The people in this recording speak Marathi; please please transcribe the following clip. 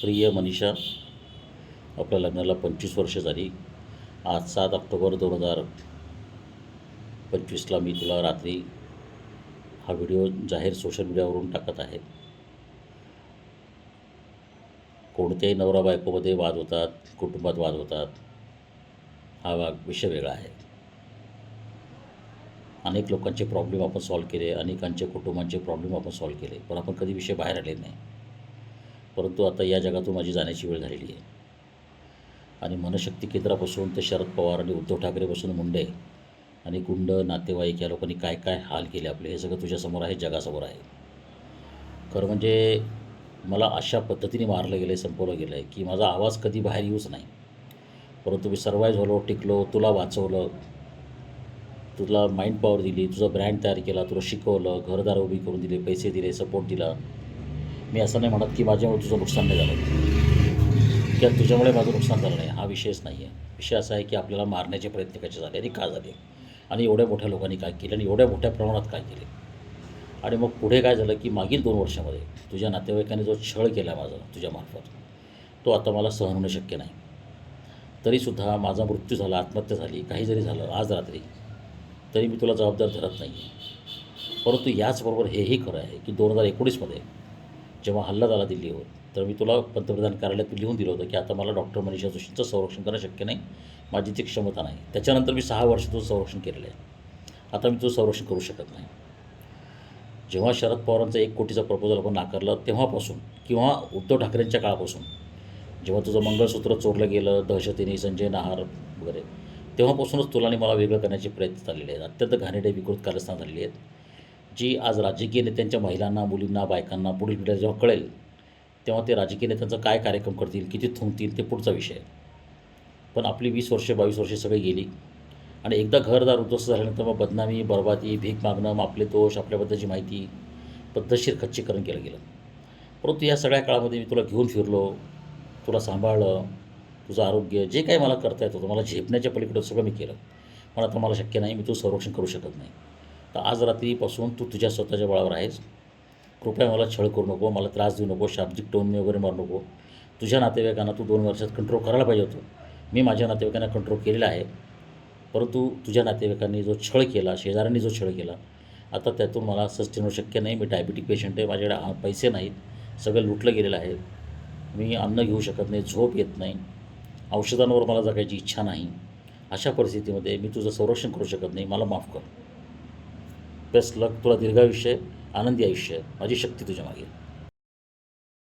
प्रिय मनीषा आपल्या लग्नाला पंचवीस वर्ष झाली. आज सात ऑक्टोबर दोन हजार पंचवीसला मी तुला रात्री हा व्हिडिओ जाहीर सोशल मीडियावरून टाकत आहे. कोणत्याही नवरा बायकोमध्ये वाद होतात कुटुंबात वाद होतात हा वाग विषय वेगळा आहे. अनेक लोकांचे प्रॉब्लेम आपण सॉल्व केले अनेकांचे कुटुंबांचे प्रॉब्लेम आपण सॉल्व केले पण आपण कधी विषय बाहेर आले नाही. परंतु आता या जगातून माझी जाण्याची वेळ झालेली आहे. आणि मनशक्ती केंद्रापासून ते शरद पवार आणि उद्धव ठाकरेपासून मुंडे आणि गुंड नातेवाईक या लोकांनी काय काय हाल केले आपले हे सगळं तुझ्यासमोर आहे जगासमोर आहे. खरं म्हणजे मला अशा पद्धतीने मारलं गेलं आहे संपवलं गेलं आहे की माझा आवाज कधी बाहेर येऊच नाही. परंतु मी सर्वाईव्ह झालो टिकलो तुला वाचवलं तुला माइंड पॉवर दिली तुझा ब्रँड तयार केला तुला शिकवलं घरदार उभी करून दिले पैसे दिले सपोर्ट दिला. मी असं नाही म्हणत की माझ्यामुळे तुझं नुकसान नाही झालं. किंवा तुझ्यामुळे माझं नुकसान झालं नाही. हा विषयच नाही आहे. विषय असा आहे की आपल्याला मारण्याचे प्रयत्न कसे झाले आणि का झाले? आणि एवढ्या मोठ्या लोकांनी काय केलं आणि एवढ्या मोठ्या प्रमाणात काय केले? आणि मग पुढे काय झालं की मागील दोन वर्षामध्ये तुझ्या नातेवाईकांनी जो छळ केला माझा तुझ्यामार्फत तो आता मला सहन होणं शक्य नाही. तरीसुद्धा माझा मृत्यू झाला आत्महत्या झाली काही जरी झालं आज रात्री तरी मी तुला जबाबदार धरत नाही परंतु याचबरोबर हेही खरं आहे की दोन हजार एकोणीसमध्ये जेव्हा हल्ला झाला दिल्लीवर तर मी तुला पंतप्रधान कार्यालयात लिहून दिलं होतं की आता मला डॉक्टर मनीषा जोशींचं संरक्षण करणं शक्य नाही माझी ती क्षमता नाही. त्याच्यानंतर मी सहा वर्ष तुझं संरक्षण केलेलं आहे. आता मी तुझं संरक्षण करू शकत नाही. जेव्हा शरद पवारांचा एक कोटीचा प्रपोजल आपण नाकारलं तेव्हापासून किंवा उद्धव ठाकरेंच्या काळापासून जेव्हा तुझं मंगळसूत्र चोरलं गेलं दहशतीने संजय नहार वगैरे तेव्हापासूनच तुला आणि मला वेगळं करण्याचे प्रयत्न चाललेले आहेत. अत्यंत घाणेडे विकृत कारस्थान झालेली आहेत. जी आज राजकीय नेत्यांच्या महिलांना मुलींना बायकांना पुढील पिढ्या जेव्हा कळेल तेव्हा ते राजकीय नेत्यांचा काय कार्यक्रम करतील किती थुंकतील ते पुढचा विषय आहे. पण आपली वीस वर्षे बावीस वर्षे सगळी गेली. आणि एकदा घरदार उद्ध्वस्त झाल्यानंतर मग बदनामी बरबादी भीक मागणं मग आपले दोष आपल्याबद्दलची माहिती पद्धतशीर खच्चीकरण केलं गेलं. परंतु या सगळ्या काळामध्ये मी तुला घेऊन फिरलो तुला सांभाळलं तुझं आरोग्य जे काही मला करता येत होतं मला झेपण्याच्या पलीकडं सगळं मी केलं. पण आता मला शक्य नाही मी तुझं संरक्षण करू शकत नाही. तर आज रात्रीपासून तू तुझ्या स्वतःच्या बळावर आहेस. कृपया मला छळ करू नको मला त्रास देऊ नको शाब्दिक टोनने वगैरे मारू नको. तुझ्या नातेवाईकांना तू दोन वर्षात कंट्रोल करायला पाहिजे होतं. मी माझ्या नातेवाईकांना कंट्रोल केलेला आहे. परंतु तुझ्या नातेवाईकांनी जो छळ केला शेजाऱ्यांनी जो छळ केला आता त्यातून मला सस्टेन होऊ शक्य नाही. मी डायबिटिक पेशंट आहे माझ्याकडे पैसे नाहीत. सगळं लुटलं गेलेलं आहे. मी अन्न घेऊ शकत नाही झोप येत नाही. औषधांवर मला जगायची इच्छा नाही. अशा परिस्थितीमध्ये मी तुझं संरक्षण करू शकत नाही. मला माफ कर. बेस्ट लक तुला दीर्घायुष्य आनंदी आयुष्य. माझी शक्ती तुझ्या मागे.